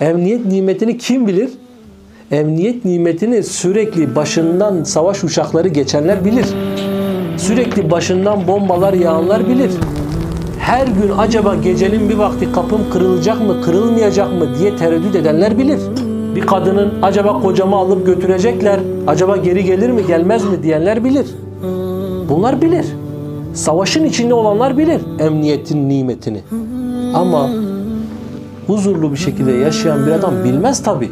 Emniyet nimetini kim bilir? Emniyet nimetini sürekli başından savaş uçakları geçenler bilir. Sürekli başından bombalar yağanlar bilir. Her gün acaba gecenin bir vakti kapım kırılacak mı, kırılmayacak mı diye tereddüt edenler bilir. Bir kadının acaba kocamı alıp götürecekler, acaba geri gelir mi, gelmez mi diyenler bilir. Bunlar bilir. Savaşın içinde olanlar bilir emniyetin nimetini. Ama huzurlu bir şekilde yaşayan bir adam bilmez tabi.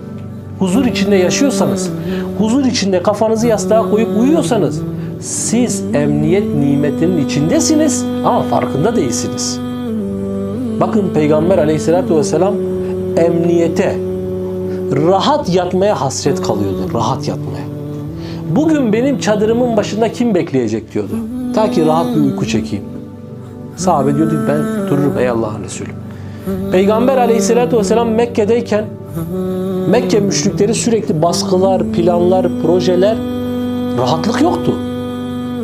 Huzur içinde yaşıyorsanız, huzur içinde kafanızı yastığa koyup uyuyorsanız siz emniyet nimetinin içindesiniz ama farkında değilsiniz. Bakın Peygamber aleyhissalatü vesselam emniyete, rahat yatmaya hasret kalıyordu. Rahat yatmaya. Bugün benim çadırımın başında kim bekleyecek diyordu. Ta ki rahat bir uyku çekeyim. Sahabe diyordu ben dururum ey Allah'ın Resulü. Peygamber aleyhissalatü vesselam Mekke'deyken Mekke müşrikleri sürekli baskılar, planlar, projeler rahatlık yoktu.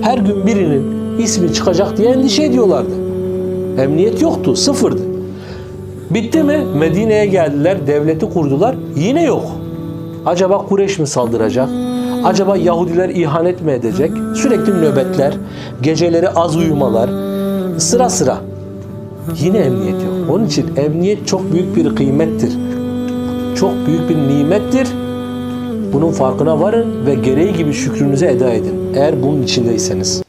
Her gün birinin ismi çıkacak diye endişe ediyorlardı. Emniyet yoktu, sıfırdı. Bitti mi? Medine'ye geldiler, devleti kurdular. Yine yok. Acaba Kureyş mi saldıracak? Acaba Yahudiler ihanet mi edecek? Sürekli nöbetler, geceleri az uyumalar, sıra sıra. Yine emniyet yok. Onun için emniyet çok büyük bir kıymettir. Çok büyük bir nimettir. Bunun farkına varın ve gereği gibi şükrünüzü eda edin. Eğer bunun içindeyseniz.